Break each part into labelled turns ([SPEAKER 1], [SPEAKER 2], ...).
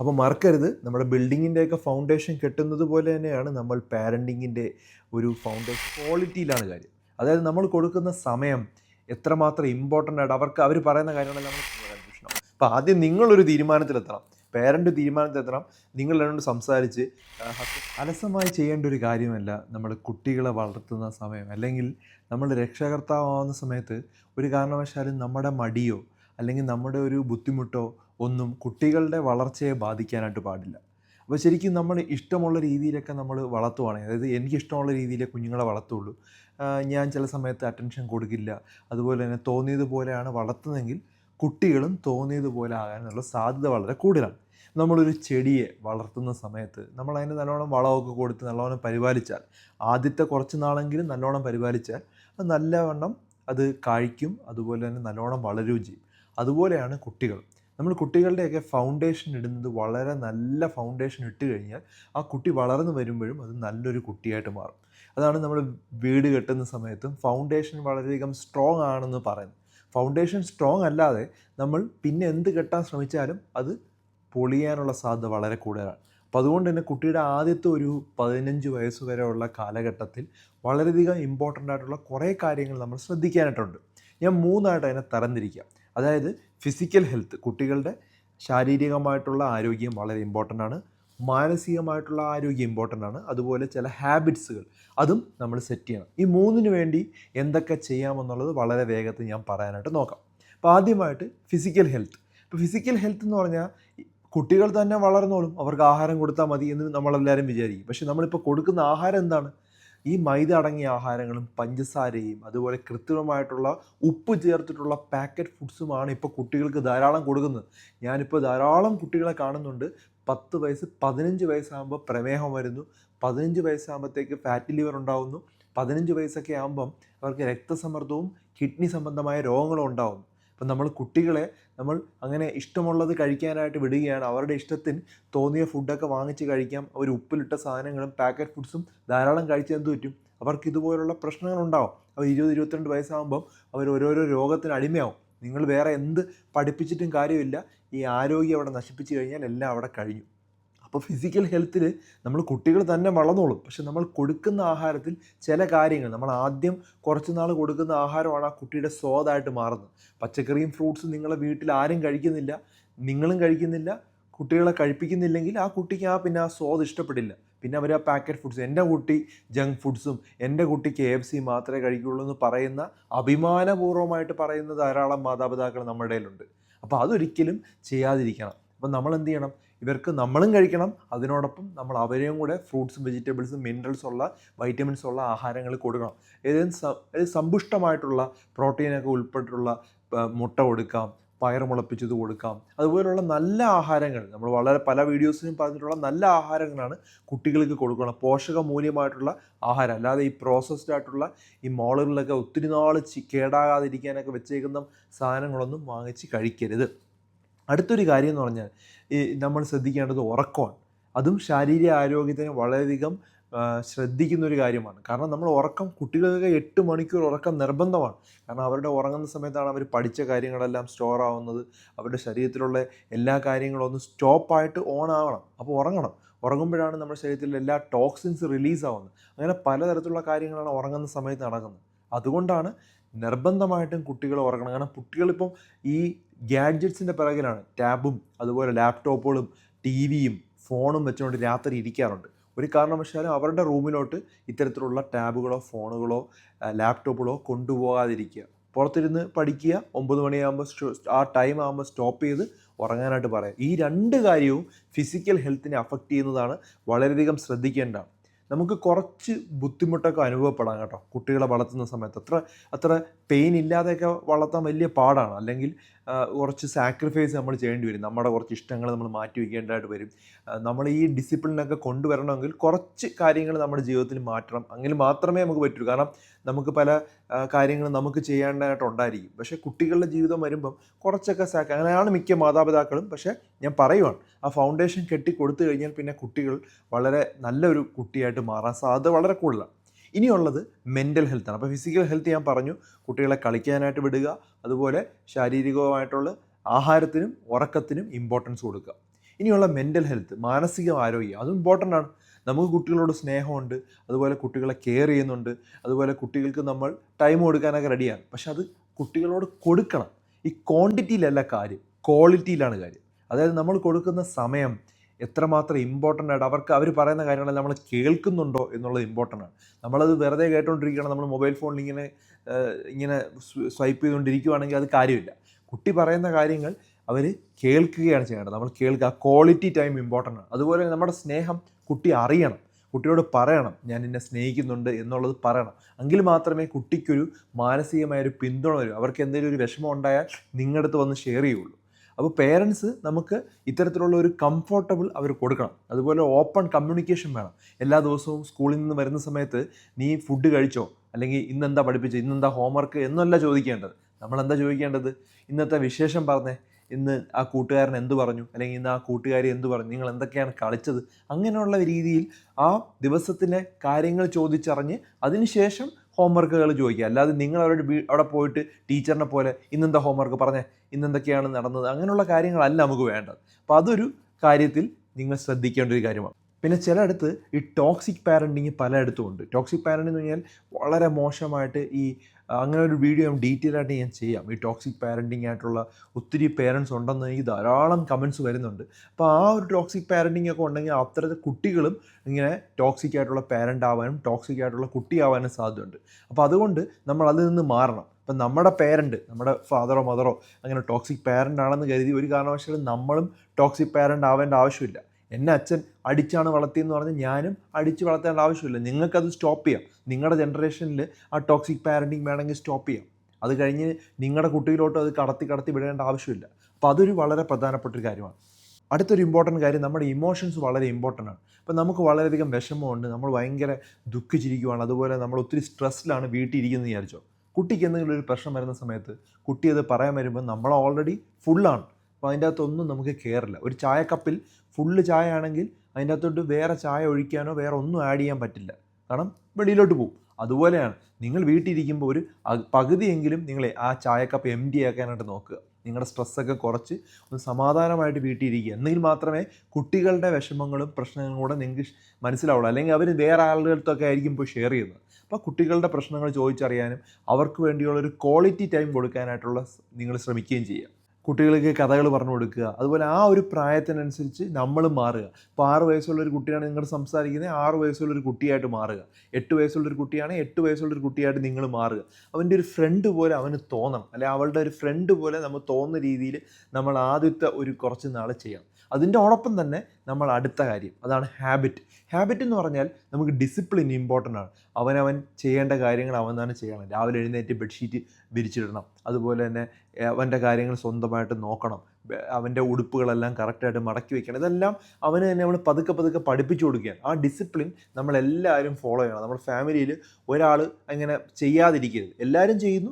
[SPEAKER 1] അപ്പോൾ മറക്കരുത്. നമ്മുടെ ബിൽഡിങ്ങിന്റെയൊക്കെ ഫൗണ്ടേഷൻ കെട്ടുന്നത് പോലെ തന്നെയാണ് നമ്മൾ പാരന്റിങ്ങിന്റെ ഒരു ഫൗണ്ടേഷൻ ക്വാളിറ്റിയിലാണ് കാര്യം. അതായത് നമ്മൾ കൊടുക്കുന്ന സമയം എത്രമാത്രം ഇമ്പോർട്ടന്റ് ആയിട്ട് അവർക്ക് അവർ പറയുന്ന കാര്യങ്ങളെല്ലാം നമ്മൾ കൺഫ്യൂഷനാണ് അപ്പോൾ ആദ്യം നിങ്ങളൊരു തീരുമാനത്തിലെത്തണം. പേരന്റ് തീരുമാനത്തിലെത്തണം. നിങ്ങൾ രണ്ടും സംസാരിച്ച് അലസമായി ചെയ്യേണ്ട ഒരു കാര്യമല്ല നമ്മൾ കുട്ടികളെ വളർത്തുന്ന സമയം. അല്ലെങ്കിൽ നമ്മൾ രക്ഷകർത്താവുന്ന സമയത്ത് ഒരു കാരണവശാലും നമ്മുടെ മടിയോ അല്ലെങ്കിൽ നമ്മുടെ ഒരു ബുദ്ധിമുട്ടോ ഒന്നും കുട്ടികളുടെ വളർച്ചയെ ബാധിക്കാനായിട്ട് പാടില്ല. അപ്പോൾ ശരിക്കും നമ്മൾ ഇഷ്ടമുള്ള രീതിയിലൊക്കെ നമ്മൾ വളർത്തുവാണെങ്കിൽ അതായത് എനിക്ക് ഇഷ്ടമുള്ള രീതിയിലേ കുഞ്ഞുങ്ങളെ വളർത്തുള്ളൂ. ഞാൻ ചില സമയത്ത് അറ്റൻഷൻ കൊടുക്കില്ല. അതുപോലെ തന്നെ തോന്നിയതുപോലെയാണ് വളർത്തുന്നതെങ്കിൽ കുട്ടികളും തോന്നിയതുപോലെ ആകാനുള്ള സാധ്യത വളരെ കൂടുതലാണ്. നമ്മളൊരു ചെടിയെ വളർത്തുന്ന സമയത്ത് നമ്മൾ അതിന് നല്ലോണം വളമൊക്കെ കൊടുത്ത് നല്ലോണം പരിപാലിച്ചാൽ ആദ്യത്തെ കുറച്ച് നാളെങ്കിലും നല്ലോണം പരിപാലിച്ചാൽ അത് നല്ലവണ്ണം അത് കായ്ക്കും അതുപോലെ തന്നെ നല്ലോണം വളരുകയും ചെയ്യും. അതുപോലെയാണ് കുട്ടികൾ. നമ്മൾ കുട്ടികളുടെയൊക്കെ ഫൗണ്ടേഷൻ ഇടുന്നത് വളരെ നല്ല ഫൗണ്ടേഷൻ ഇട്ട് കഴിഞ്ഞാൽ ആ കുട്ടി വളർന്നു വരുമ്പോഴും അത് നല്ലൊരു കുട്ടിയായിട്ട് മാറും. അതാണ് നമ്മൾ വീട് കെട്ടുന്ന സമയത്തും ഫൗണ്ടേഷൻ വളരെയധികം സ്ട്രോങ് ആണെന്ന് പറയുന്നത്. ഫൗണ്ടേഷൻ സ്ട്രോങ് അല്ലാതെ നമ്മൾ പിന്നെ എന്ത് കെട്ടാൻ ശ്രമിച്ചാലും അത് പൊളിയാനുള്ള സാധ്യത വളരെ കൂടുതലാണ്. അപ്പോൾ അതുകൊണ്ട് തന്നെ കുട്ടിയുടെ ആദ്യത്തെ ഒരു പതിനഞ്ച് വയസ്സ് വരെയുള്ള കാലഘട്ടത്തിൽ വളരെയധികം ഇമ്പോർട്ടന്റ് ആയിട്ടുള്ള കുറേ കാര്യങ്ങൾ നമ്മൾ ശ്രദ്ധിക്കാനായിട്ടുണ്ട്. ഞാൻ മൂന്നായിട്ട് അതിനെ തരംതിരിക്കാം അതായത് ഫിസിക്കൽ ഹെൽത്ത് കുട്ടികളുടെ ശാരീരികമായിട്ടുള്ള ആരോഗ്യം വളരെ ഇമ്പോർട്ടന്റ് ആണ്. മാനസികമായിട്ടുള്ള ആരോഗ്യം ഇമ്പോർട്ടന്റ് ആണ്. അതുപോലെ ചില ഹാബിറ്റ്സുകൾ അതും നമ്മൾ സെറ്റ് ചെയ്യണം. ഈ മൂന്നിന് വേണ്ടി എന്തൊക്കെ ചെയ്യാമെന്നുള്ളത് വളരെ വേഗത്തിൽ ഞാൻ പറയാനായിട്ട് നോക്കാം. അപ്പോൾ ആദ്യമായിട്ട് ഫിസിക്കൽ ഹെൽത്ത് ഇപ്പോൾ ഫിസിക്കൽ ഹെൽത്ത് എന്ന് പറഞ്ഞാൽ കുട്ടികൾ തന്നെ വളർന്നോളും. അവർക്ക് ആഹാരം കൊടുത്താൽ മതി എന്ന് നമ്മളെല്ലാവരും വിചാരിക്കും. പക്ഷെ നമ്മളിപ്പോൾ കൊടുക്കുന്ന ആഹാരം എന്താണ്? ഈ മൈദ അടങ്ങിയ ആഹാരങ്ങളും പഞ്ചസാരയും അതുപോലെ കൃത്രിമമായിട്ടുള്ള ഉപ്പ് ചേർത്തിട്ടുള്ള പാക്കറ്റ് ഫുഡ്സുമാണ് ഇപ്പോൾ കുട്ടികൾക്ക് ധാരാളം കൊടുക്കുന്നത്. ഞാനിപ്പോൾ ധാരാളം കുട്ടികളെ കാണുന്നുണ്ട്. പത്ത് വയസ്സ് പതിനഞ്ച് വയസ്സാകുമ്പോൾ പ്രമേഹം വരുന്നു. പതിനഞ്ച് വയസ്സാകുമ്പോഴത്തേക്ക് ഫാറ്റി ലിവർ ഉണ്ടാകുന്നു പതിനഞ്ച് വയസ്സൊക്കെ ആകുമ്പം അവർക്ക് രക്തസമ്മർദ്ദവും കിഡ്നി സംബന്ധമായ രോഗങ്ങളും ഉണ്ടാകുന്നു അപ്പം നമ്മൾ കുട്ടികളെ നമ്മൾ അങ്ങനെ ഇഷ്ടമുള്ളത് കഴിക്കാനായിട്ട് വിടുകയാണ്. അവരുടെ ഇഷ്ടത്തിന് തോന്നിയ ഫുഡൊക്കെ വാങ്ങിച്ച് കഴിക്കാം. അവർ ഉപ്പിലിട്ട സാധനങ്ങളും പാക്കറ്റ് ഫുഡ്സും ധാരാളം കഴിച്ച് എന്ത് പറ്റും? അവർക്ക് ഇതുപോലുള്ള പ്രശ്നങ്ങളുണ്ടാവും. അവർ ഇരുപത് ഇരുപത്തിരണ്ട് വയസ്സാകുമ്പം അവർ ഓരോരോ രോഗത്തിന് അടിമയാവും. നിങ്ങൾ വേറെ എന്ത് പഠിപ്പിച്ചിട്ടും കാര്യമില്ല. ഈ ആരോഗ്യം അവിടെ നശിപ്പിച്ചു കഴിഞ്ഞാൽ എല്ലാം അവിടെ കഴിഞ്ഞു. അപ്പോൾ ഫിസിക്കൽ ഹെൽത്തിൽ നമ്മൾ കുട്ടികൾ തന്നെ വളർന്നോളും. പക്ഷെ നമ്മൾ കൊടുക്കുന്ന ആഹാരത്തിൽ ചില കാര്യങ്ങൾ നമ്മൾ ആദ്യം കുറച്ച് നാൾ കൊടുക്കുന്ന ആഹാരമാണ് ആ കുട്ടിയുടെ സ്വാദായിട്ട് മാറുന്നത്. പച്ചക്കറിയും ഫ്രൂട്ട്സും നിങ്ങളെ വീട്ടിൽ ആരും കഴിക്കുന്നില്ല നിങ്ങളും കഴിക്കുന്നില്ല കുട്ടികളെ കഴിപ്പിക്കുന്നില്ലെങ്കിൽ ആ കുട്ടിക്ക് ആ പിന്നെ ആ സ്വാദ് ഇഷ്ടപ്പെടില്ല. പിന്നെ അവർ ആ പാക്കറ്റ് ഫുഡ്സ് എന്റെ കുട്ടി ജങ്ക് ഫുഡ്സും എന്റെ കുട്ടി കെ എഫ് സി മാത്രമേ കഴിക്കുള്ളൂ എന്ന് പറയുന്ന അഭിമാനപൂർവമായിട്ട് പറയുന്ന ധാരാളം മാതാപിതാക്കൾ നമ്മുടെ ഇടയിലുണ്ട് അപ്പോൾ അതൊരിക്കലും ചെയ്യാതിരിക്കണം. അപ്പം നമ്മൾ എന്ത് ചെയ്യണം? ഇവർക്ക് നമ്മളും കഴിക്കണം. അതിനോടൊപ്പം നമ്മൾ അവരെയും കൂടെ ഫ്രൂട്ട്സും വെജിറ്റബിൾസും മിനറൽസ് ഉള്ള വൈറ്റമിൻസ് ഉള്ള ആഹാരങ്ങൾ കൊടുക്കണം. ഏതെങ്കിലും സമ്പുഷ്ടമായിട്ടുള്ള പ്രോട്ടീനൊക്കെ ഉൾപ്പെട്ടിട്ടുള്ള മുട്ട കൊടുക്കാം പയർ മുളപ്പിച്ചത് കൊടുക്കാം. അതുപോലുള്ള നല്ല ആഹാരങ്ങൾ നമ്മൾ വളരെ പല വീഡിയോസിലും പറഞ്ഞിട്ടുള്ള നല്ല ആഹാരങ്ങളാണ് കുട്ടികൾക്ക് കൊടുക്കണം. പോഷക മൂല്യമായിട്ടുള്ള ആഹാരം അല്ലാതെ ഈ പ്രോസസ്ഡ് ആയിട്ടുള്ള ഈ മോളുകളിലൊക്കെ ഒത്തിരി നാൾ കേടാകാതിരിക്കാനൊക്കെ വെച്ചേക്കുന്ന സാധനങ്ങളൊന്നും വാങ്ങിച്ച് കഴിക്കരുത്. അടുത്തൊരു കാര്യം എന്ന് പറഞ്ഞാൽ ഈ നമ്മൾ ശ്രദ്ധിക്കേണ്ടത് ഉറക്കമാണ്. അതും ശാരീരിക ആരോഗ്യത്തിന് വളരെയധികം ശ്രദ്ധിക്കുന്ന ഒരു കാര്യമാണ്. കാരണം നമ്മൾ ഉറക്കം കുട്ടികൾക്ക് എട്ട് മണിക്കൂർ ഉറക്കം നിർബന്ധമാണ്. കാരണം അവരുടെ ഉറങ്ങുന്ന സമയത്താണ് അവർ പഠിച്ച കാര്യങ്ങളെല്ലാം സ്റ്റോർ ആവുന്നത്. അവരുടെ ശരീരത്തിലുള്ള എല്ലാ കാര്യങ്ങളും ഒന്ന് സ്റ്റോപ്പായിട്ട് ഓൺ ആവണം. അപ്പോൾ ഉറങ്ങണം. ഉറങ്ങുമ്പോഴാണ് നമ്മുടെ ശരീരത്തിലെ എല്ലാ ടോക്സിൻസ് റിലീസ് ആവുന്നത്. അങ്ങനെ പലതരത്തിലുള്ള കാര്യങ്ങളാണ് ഉറങ്ങുന്ന സമയത്ത് നടക്കുന്നത്. അതുകൊണ്ടാണ് നിർബന്ധമായിട്ടും കുട്ടികൾ ഉറങ്ങണം. കാരണം കുട്ടികളിപ്പം ഈ ഗാഡ്ജറ്റ്സിന്റെ പിറകിലാണ് ടാബും അതുപോലെ ലാപ്ടോപ്പുകളും ടി വിയും ഫോണും വെച്ചുകൊണ്ട് രാത്രി ഇരിക്കാറുണ്ട്. ഒരു കാരണവശാലും അവരുടെ റൂമിലോട്ട് ഇത്തരത്തിലുള്ള ടാബുകളോ ഫോണുകളോ ലാപ്ടോപ്പുകളോ കൊണ്ടുപോകാതിരിക്കുക. പുറത്തിരുന്ന് പഠിക്കുക ഒമ്പത് മണിയാകുമ്പോൾ ആ ടൈം ആകുമ്പോൾ സ്റ്റോപ്പ് ചെയ്ത് ഉറങ്ങാനായിട്ട് പറയാം ഈ രണ്ട് കാര്യവും ഫിസിക്കൽ ഹെൽത്തിനെ അഫക്റ്റ് ചെയ്യുന്നതാണ് വളരെയധികം ശ്രദ്ധിക്കേണ്ടതാണ് നമുക്ക് കുറച്ച് ബുദ്ധിമുട്ടൊക്കെ അനുഭവപ്പെടാം കേട്ടോ. കുട്ടികളെ വളർത്തുന്ന സമയത്ത്. അത്ര അത്ര പെയിൻ ഇല്ലാതെയൊക്കെ വളർത്താൻ വലിയ പാടാണ്. അല്ലെങ്കിൽ കുറച്ച് സാക്രിഫൈസ് നമ്മൾ ചെയ്യേണ്ടി വരും. നമ്മുടെ കുറച്ച് ഇഷ്ടങ്ങൾ നമ്മൾ മാറ്റി വയ്ക്കേണ്ടതായിട്ട് വരും. നമ്മൾ ഈ ഡിസിപ്ലിനൊക്കെ കൊണ്ടുവരണമെങ്കിൽ കുറച്ച് കാര്യങ്ങൾ നമ്മുടെ ജീവിതത്തിൽ മാറ്റണം. അങ്ങനെ മാത്രമേ നമുക്ക് പറ്റൂ. കാരണം നമുക്ക് പല കാര്യങ്ങളും നമുക്ക് ചെയ്യേണ്ടതായിട്ടുണ്ടായിരിക്കും പക്ഷേ കുട്ടികളുടെ ജീവിതം വരുമ്പം കുറച്ചൊക്കെ സാക്ക് അങ്ങനെയാണ് മിക്ക മാതാപിതാക്കളും. പക്ഷേ ഞാൻ പറയുവാണ് ആ ഫൗണ്ടേഷൻ കെട്ടി കൊടുത്തു കഴിഞ്ഞാൽ പിന്നെ കുട്ടികൾ വളരെ നല്ലൊരു കുട്ടിയായിട്ട് മാറാൻ സാധ്യത വളരെ കൂടുതലാണ്. ഇനിയുള്ളത് മെന്റൽ ഹെൽത്താണ് അപ്പോൾ ഫിസിക്കൽ ഹെൽത്ത് ഞാൻ പറഞ്ഞു കുട്ടികളെ കളിക്കാനായിട്ട് വിടുക അതുപോലെ ശാരീരികവുമായിട്ടുള്ള ആഹാരത്തിനും ഉറക്കത്തിനും ഇമ്പോർട്ടൻസ് കൊടുക്കുക. ഇനിയുള്ള മെന്റൽ ഹെൽത്ത് മാനസിക ആരോഗ്യം അതും ഇമ്പോർട്ടന്റ് ആണ്. നമുക്ക് കുട്ടികളോട് സ്നേഹമുണ്ട് അതുപോലെ കുട്ടികളെ കെയർ ചെയ്യുന്നുണ്ട് അതുപോലെ കുട്ടികൾക്ക് നമ്മൾ ടൈം കൊടുക്കാനൊക്കെ റെഡിയാണ് പക്ഷെ അത് കുട്ടികളോട് കൊടുക്കണം. ഈ ക്വാണ്ടിറ്റിയിലല്ല കാര്യം ക്വാളിറ്റിയിലാണ് കാര്യം. അതായത് നമ്മൾ കൊടുക്കുന്ന സമയം എത്രമാത്രം ഇമ്പോർട്ടന്റ് ആയിട്ട് അവർക്ക് അവർ പറയുന്ന കാര്യങ്ങൾ നമ്മൾ കേൾക്കുന്നുണ്ടോ എന്നുള്ളത് ഇമ്പോർട്ടന്റ് ആണ്. നമ്മളത് വെറുതെ കേട്ടോണ്ടിരിക്കുകയാണ് നമ്മൾ മൊബൈൽ ഫോണിൽ ഇങ്ങനെ ഇങ്ങനെ സ്വൈപ്പ് ചെയ്തുകൊണ്ടിരിക്കുകയാണെങ്കിൽ അത് കാര്യമില്ല. കുട്ടി പറയുന്ന കാര്യങ്ങൾ അവർ കേൾക്കുകയാണ് ചെയ്യേണ്ടത്. നമ്മൾ കേൾക്കുക. ക്വാളിറ്റി ടൈം ഇമ്പോർട്ടന്റ് ആണ്. അതുപോലെ നമ്മുടെ സ്നേഹം കുട്ടി അറിയണം. കുട്ടിയോട് പറയണം ഞാൻ എന്നെ സ്നേഹിക്കുന്നുണ്ട് എന്നുള്ളത് പറയണം. എങ്കിൽ മാത്രമേ കുട്ടിക്കൊരു മാനസികമായ ഒരു പിന്തുണ വരൂ. അവർക്ക് എന്തെങ്കിലും ഒരു വിഷമം ഉണ്ടായാൽ നിങ്ങളുടെ അടുത്ത് വന്ന് ഷെയർ ചെയ്യുള്ളൂ. അപ്പോൾ പേരൻസ് നമുക്ക് ഇത്തരത്തിലുള്ള ഒരു കംഫർട്ടബിൾ അവർ കൊടുക്കണം. അതുപോലെ ഓപ്പൺ കമ്മ്യൂണിക്കേഷൻ വേണം. എല്ലാ ദിവസവും സ്കൂളിൽ നിന്ന് വരുന്ന സമയത്ത് നീ ഫുഡ് കഴിച്ചോ? അല്ലെങ്കിൽ ഇന്നെന്താ പഠിപ്പിച്ചോ? ഇന്നെന്താ ഹോംവർക്ക് എന്നല്ല ചോദിക്കേണ്ടത്. നമ്മളെന്താ ചോദിക്കേണ്ടത്? ഇന്നത്തെ വിശേഷം പറഞ്ഞേ. ഇന്ന് ആ കൂട്ടുകാരൻ എന്ത് പറഞ്ഞു? അല്ലെങ്കിൽ ഇന്ന് ആ കൂട്ടുകാരി എന്ത് പറഞ്ഞു? നിങ്ങൾ എന്തൊക്കെയാണ് കളിച്ചത്? അങ്ങനെയുള്ള രീതിയിൽ ആ ദിവസത്തിലെ കാര്യങ്ങൾ ചോദിച്ചറിഞ്ഞ് അതിനുശേഷം ഹോംവർക്കുകൾ ചോദിക്കുക. അല്ലാതെ നിങ്ങൾ അവരുടെ അവിടെ പോയിട്ട് ടീച്ചറിനെ പോലെ ഇന്നെന്താ ഹോംവർക്ക് പറഞ്ഞേ? ഇന്നെന്തൊക്കെയാണ് നടന്നത്? അങ്ങനെയുള്ള കാര്യങ്ങളല്ല നമുക്ക് വേണ്ടത്. അപ്പോൾ അതൊരു കാര്യത്തിൽ നിങ്ങൾ ശ്രദ്ധിക്കേണ്ട ഒരു കാര്യമാണ്. പിന്നെ ചിലയിടത്ത് ഈ ടോക്സിക് പാരന്റിങ് പലയിടത്തും ഉണ്ട് ടോക്സിക് പാരന്റിങ് എന്ന് പറഞ്ഞാൽ വളരെ മോശമായിട്ട് ഈ അങ്ങനെ ഒരു വീഡിയോ ഡീറ്റെയിൽ ആയിട്ട് ഞാൻ ചെയ്യാം. ഈ ടോക്സിക് പാരന്റിങ് ആയിട്ടുള്ള ഒത്തിരി പേരൻസ് ഉണ്ടെന്ന് എനിക്ക് ധാരാളം കമൻസ് വരുന്നുണ്ട്. അപ്പോൾ ആ ഒരു ടോക്സിക് പാരന്റിങ് ഒക്കെ ഉണ്ടെങ്കിൽ അത്തരത്തിൽ കുട്ടികളും ഇങ്ങനെ ടോക്സിക് ആയിട്ടുള്ള പാരന്റ് ആവാനും ടോക്സിക് ആയിട്ടുള്ള കുട്ടിയാവാനും സാധ്യതയുണ്ട്. അപ്പോൾ അതുകൊണ്ട് നമ്മൾ അതിൽ നിന്ന് മാറണം. ഇപ്പം നമ്മുടെ പേരന്റ് നമ്മുടെ ഫാദറോ മദറോ അങ്ങനെ ടോക്സിക് പാരന്റ് ആണെന്ന് കരുതി ഒരു കാരണവശാലും നമ്മളും ടോക്സിക് പാരന്റ് ആവേണ്ട ആവശ്യമില്ല. എന്നെ അച്ഛൻ അടിച്ചാണ് വളർത്തിയെന്ന് പറഞ്ഞാൽ ഞാനും അടിച്ച് വളർത്തേണ്ട ആവശ്യമില്ല. നിങ്ങൾക്കത് സ്റ്റോപ്പ് ചെയ്യാം. നിങ്ങളുടെ ജനറേഷനിൽ ആ ടോക്സിക് പാരന്റിങ് വേണമെങ്കിൽ സ്റ്റോപ്പ് ചെയ്യാം. അത് കഴിഞ്ഞ് നിങ്ങളുടെ കുട്ടിയിലോട്ട് അത് കടത്തി കടത്തി വിടേണ്ട ആവശ്യമില്ല. അപ്പോൾ അതൊരു വളരെ പ്രധാനപ്പെട്ട ഒരു കാര്യമാണ്. അടുത്തൊരു ഇമ്പോർട്ടന്റ് കാര്യം നമ്മുടെ ഇമോഷൻസ് വളരെ ഇമ്പോർട്ടന്റ് ആണ്. അപ്പോൾ നമുക്ക് വളരെയധികം വിഷമമുണ്ട്. നമ്മൾ ഭയങ്കര ദുഃഖിച്ചിരിക്കുവാണ്. അതുപോലെ നമ്മൾ ഒത്തിരി സ്ട്രെസ്സിലാണ് വീട്ടിൽ ഇരിക്കുന്നത് വിചാരിച്ചോ. കുട്ടിക്ക് എന്തെങ്കിലും ഒരു പ്രശ്നം വരുന്ന സമയത്ത് കുട്ടി അത് പറയാൻ വരുമ്പോൾ നമ്മൾ ഓൾറെഡി ഫുള്ളാണ് അപ്പോൾ അതിന്റെ അകത്തൊന്നും നമുക്ക് കയറില്ല ഒരു ചായക്കപ്പിൽ ഫുള്ള് ചായ ആണെങ്കിൽ അതിന്റെ അകത്തോട്ട് വേറെ ചായ ഒഴിക്കാനോ വേറെ ഒന്നും ആഡ് ചെയ്യാൻ പറ്റില്ല. കാരണം വെളിയിലോട്ട് പോകും. അതുപോലെയാണ് നിങ്ങൾ വീട്ടിലിരിക്കുമ്പോൾ ഒരു പകുതിയെങ്കിലും നിങ്ങൾ ആ ചായക്കപ്പ് എം ഡി ആക്കാനായിട്ട് നോക്കുക. നിങ്ങളുടെ സ്ട്രെസ്സൊക്കെ കുറച്ച് ഒന്ന് സമാധാനമായിട്ട് വീട്ടിലിരിക്കുക. എന്നെങ്കിൽ മാത്രമേ കുട്ടികളുടെ വിഷമങ്ങളും പ്രശ്നങ്ങളും കൂടെ നിങ്ങൾക്ക് മനസ്സിലാവുള്ളൂ. അല്ലെങ്കിൽ അവർ വേറെ ആളുകൾക്കൊക്കെ ആയിരിക്കും ഇപ്പോൾ ഷെയർ ചെയ്യുന്നത്. അപ്പോൾ കുട്ടികളുടെ പ്രശ്നങ്ങൾ ചോദിച്ചറിയാനും അവർക്ക് വേണ്ടിയുള്ള ഒരു ക്വാളിറ്റി ടൈം കൊടുക്കാനായിട്ടുള്ള നിങ്ങൾ ശ്രമിക്കുകയും ചെയ്യുക. കുട്ടികൾക്ക് കഥകൾ പറഞ്ഞു കൊടുക്കുക. അതുപോലെ ആ ഒരു പ്രായത്തിനനുസരിച്ച് നമ്മൾ മാറുക. ഇപ്പോൾ ആറ് വയസ്സുള്ള ഒരു കുട്ടിയാണ് നിങ്ങൾ സംസാരിക്കുന്നത് ആറ് വയസ്സുള്ള ഒരു കുട്ടിയായിട്ട് മാറുക. എട്ട് വയസ്സുള്ള ഒരു കുട്ടിയാണ് എട്ട് വയസ്സുള്ള ഒരു കുട്ടിയായിട്ട് നിങ്ങൾ മാറുക. അവന്റെ ഒരു ഫ്രണ്ട് പോലെ അവന് തോന്നണം. അല്ലെ അവളുടെ ഒരു ഫ്രണ്ട് പോലെ നമ്മൾ തോന്നുന്ന രീതിയിൽ നമ്മൾ ആദ്യത്തെ ഒരു കുറച്ച് നാൾ ചെയ്യണം അതിന്റെ ഒപ്പം തന്നെ നമ്മൾ അടുത്ത കാര്യം അതാണ് ഹാബിറ്റ് ഹാബിറ്റ് എന്ന് പറഞ്ഞാൽ നമുക്ക് ഡിസിപ്ലിൻ ഇമ്പോർട്ടന്റ് ആണ്. അവനവൻ ചെയ്യേണ്ട കാര്യങ്ങൾ അവൻ തന്നെ ചെയ്യണം. രാവിലെ എഴുന്നേറ്റ് ബെഡ്ഷീറ്റ് വിരിച്ചിടണം. അതുപോലെ തന്നെ അവന്റെ കാര്യങ്ങൾ സ്വന്തമായിട്ട് നോക്കണം. അവന്റെ ഉടുപ്പുകളെല്ലാം കറക്റ്റായിട്ട് മടക്കി വെക്കണം. ഇതെല്ലാം അവന് തന്നെ നമ്മൾ പതുക്കെ പതുക്കെ പഠിപ്പിച്ചു കൊടുക്കുകയാണ്. ആ ഡിസിപ്ലിൻ നമ്മളെല്ലാവരും ഫോളോ ചെയ്യണം. നമ്മുടെ ഫാമിലിയിൽ ഒരാൾ അങ്ങനെ ചെയ്യാതിരിക്കരുത്. എല്ലാവരും ചെയ്യുന്നു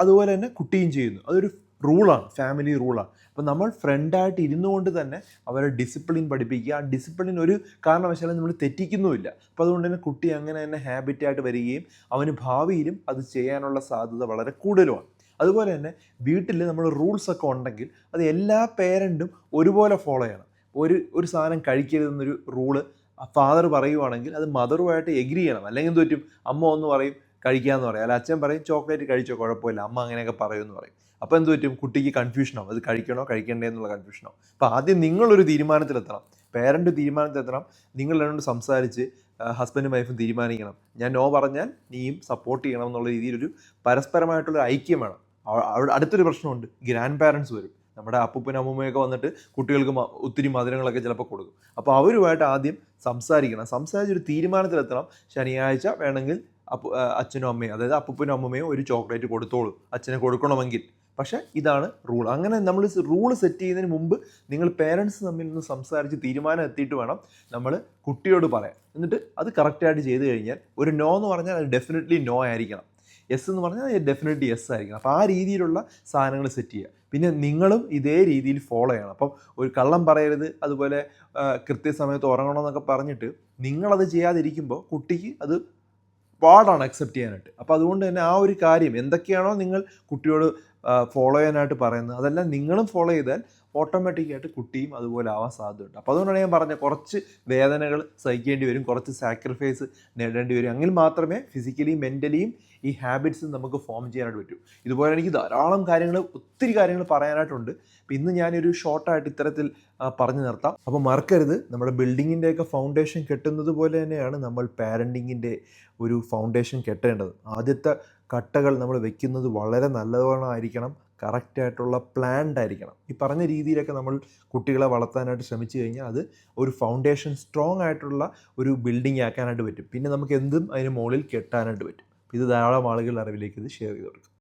[SPEAKER 1] അതുപോലെ തന്നെ കുട്ടിയും ചെയ്യുന്നു. അതൊരു റൂളാണ് ഫാമിലി റൂളാണ് അപ്പോൾ നമ്മൾ ഫ്രണ്ടായിട്ട് ഇരുന്നു കൊണ്ട് തന്നെ അവരെ ഡിസിപ്ലിൻ പഠിപ്പിക്കുക. ആ ഡിസിപ്ലിൻ ഒരു കാരണവശാലും നമ്മൾ തെറ്റിക്കുന്നുമില്ല. അപ്പോൾ അതുകൊണ്ട് തന്നെ കുട്ടി അങ്ങനെ തന്നെ ഹാബിറ്റായിട്ട് വരികയും അവന് ഭാവിയിലും അത് ചെയ്യാനുള്ള സാധ്യത വളരെ കൂടുതലുമാണ്. അതുപോലെ തന്നെ വീട്ടിൽ നമ്മൾ റൂൾസ് ഒക്കെ ഉണ്ടെങ്കിൽ അത് എല്ലാ പേരന്റും ഒരുപോലെ ഫോളോ ചെയ്യണം. ഒരു ഒരു സാധനം കഴിക്കരുതെന്നൊരു റൂൾ ഫാദർ പറയുവാണെങ്കിൽ അത് മദറുമായിട്ട് എഗ്രി ചെയ്യണം. അല്ലെങ്കിൽ എന്ത് പറ്റും അമ്മ ഒന്ന് പറയും കഴിക്കാമെന്ന് പറയും. അല്ല അച്ഛൻ പറയും ചോക്ലേറ്റ് കഴിച്ചോ കുഴപ്പമില്ല. അമ്മ അങ്ങനെയൊക്കെ പറയുമെന്ന് പറയും. അപ്പോൾ എന്ത് പറ്റും? കുട്ടിക്ക് കൺഫ്യൂഷനാവും അത് കഴിക്കണോ? കഴിക്കണ്ടേ എന്നുള്ള കൺഫ്യൂഷനാവും അപ്പോൾ ആദ്യം നിങ്ങളൊരു തീരുമാനത്തിലെത്തണം. പേരന്റ് തീരുമാനത്തിലെത്തണം. നിങ്ങൾ രണ്ടും സംസാരിച്ച് ഹസ്ബൻഡും വൈഫും തീരുമാനിക്കണം. ഞാൻ നോ പറഞ്ഞാൽ നീയും സപ്പോർട്ട് ചെയ്യണം എന്നുള്ള രീതിയിലൊരു പരസ്പരമായിട്ടുള്ള ഐക്യം വേണം. അടുത്തൊരു പ്രശ്നമുണ്ട്. ഗ്രാൻഡ് പാരൻസ് വരും. നമ്മുടെ അപ്പൂപ്പനും അമ്മൂമ്മയൊക്കെ വന്നിട്ട് കുട്ടികൾക്ക് ഒത്തിരി മധുരങ്ങളൊക്കെ ചിലപ്പോൾ കൊടുക്കും. അപ്പോൾ അവരുമായിട്ട് ആദ്യം സംസാരിക്കണം. സംസാരിച്ചൊരു തീരുമാനത്തിലെത്തണം. ശനിയാഴ്ച വേണമെങ്കിൽ അപ്പു അച്ഛനും അമ്മയും അതായത് അപ്പൂപ്പനും അമ്മൂമ്മയും ഒരു ചോക്ലേറ്റ് കൊടുത്തോളൂ. അച്ഛനെ കൊടുക്കണമെങ്കിൽ. പക്ഷേ ഇതാണ് റൂൾ അങ്ങനെ നമ്മൾ റൂൾ സെറ്റ് ചെയ്യുന്നതിന് മുമ്പ് നിങ്ങൾ പേരൻസ് തമ്മിൽ നിന്ന് സംസാരിച്ച് തീരുമാനം എത്തിയിട്ട് വേണം നമ്മൾ കുട്ടിയോട് പറയാൻ. എന്നിട്ട് അത് കറക്റ്റായിട്ട് ചെയ്ത് കഴിഞ്ഞാൽ ഒരു നോ എന്ന് പറഞ്ഞാൽ അത് ഡെഫിനറ്റ്ലി നോ ആയിരിക്കണം. എസ് എന്ന് പറഞ്ഞാൽ ഡെഫിനറ്റ്ലി എസ് ആയിരിക്കണം. അപ്പോൾ ആ രീതിയിലുള്ള സാധനങ്ങൾ സെറ്റ് ചെയ്യുക. പിന്നെ നിങ്ങളും ഇതേ രീതിയിൽ ഫോളോ ചെയ്യണം. അപ്പം ഒരു കള്ളം പറയരുത് അതുപോലെ കൃത്യസമയത്ത് ഉറങ്ങണമെന്നൊക്കെ പറഞ്ഞിട്ട് നിങ്ങളത് ചെയ്യാതിരിക്കുമ്പോൾ കുട്ടിക്ക് അത് പാടാണ് അക്സെപ്റ്റ് ചെയ്യാനായിട്ട്. അപ്പോൾ അതുകൊണ്ട് തന്നെ ആ ഒരു കാര്യം എന്തൊക്കെയാണോ നിങ്ങൾ കുട്ടിയോട് ഫോളോ ചെയ്യാനായിട്ട് പറയുന്നത്. അതെല്ലാം നിങ്ങളും ഫോളോ ചെയ്താൽ ഓട്ടോമാറ്റിക്കായിട്ട് കുട്ടിയും അതുപോലെ ആവാൻ സാധ്യതയുണ്ട്. അപ്പോൾ അതുകൊണ്ടാണ് ഞാൻ പറഞ്ഞത് കുറച്ച് വേദനകൾ സഹിക്കേണ്ടി വരും കുറച്ച് സാക്രിഫൈസ് നേടേണ്ടി വരും. എങ്കിൽ മാത്രമേ ഫിസിക്കലിയും മെന്റലിയും ഈ ഹാബിറ്റ്സ് നമുക്ക് ഫോം ചെയ്യാനായിട്ട് പറ്റൂ. ഇതുപോലെ എനിക്ക് ധാരാളം കാര്യങ്ങൾ ഒത്തിരി കാര്യങ്ങൾ പറയാനായിട്ടുണ്ട്. അപ്പോൾ ഇന്ന് ഞാനൊരു ഷോർട്ടായിട്ട് ഇത്തരത്തിൽ പറഞ്ഞു നിർത്താം. അപ്പോൾ മറക്കരുത്. നമ്മുടെ ബിൽഡിങ്ങിന്റെയൊക്കെ ഫൗണ്ടേഷൻ കെട്ടുന്നത് പോലെ തന്നെയാണ് നമ്മൾ പാരന്റിങ്ങിന്റെ ഒരു ഫൗണ്ടേഷൻ കെട്ടേണ്ടത്. ആദ്യത്തെ കട്ടകൾ നമ്മൾ വെക്കുന്നത് വളരെ നല്ലവണ്ണം ആയിരിക്കണം കറക്റ്റായിട്ടുള്ള പ്ലാൻഡ് ആയിരിക്കണം. ഈ പറഞ്ഞ രീതിയിലൊക്കെ നമ്മൾ കുട്ടികളെ വളർത്താനായിട്ട് ശ്രമിച്ചു കഴിഞ്ഞാൽ അത് ഒരു ഫൗണ്ടേഷൻ സ്ട്രോങ് ആയിട്ടുള്ള ഒരു ബിൽഡിംഗ് ആക്കാനായിട്ട് പറ്റും. പിന്നെ നമുക്ക് എന്തും അതിന് മുകളിൽ കെട്ടാനായിട്ട് പറ്റും. ഇത് ധാരാളം ആളുകളുടെ അറിവിലേക്ക് ഇത് ഷെയർ ചെയ്ത് കൊടുക്കും.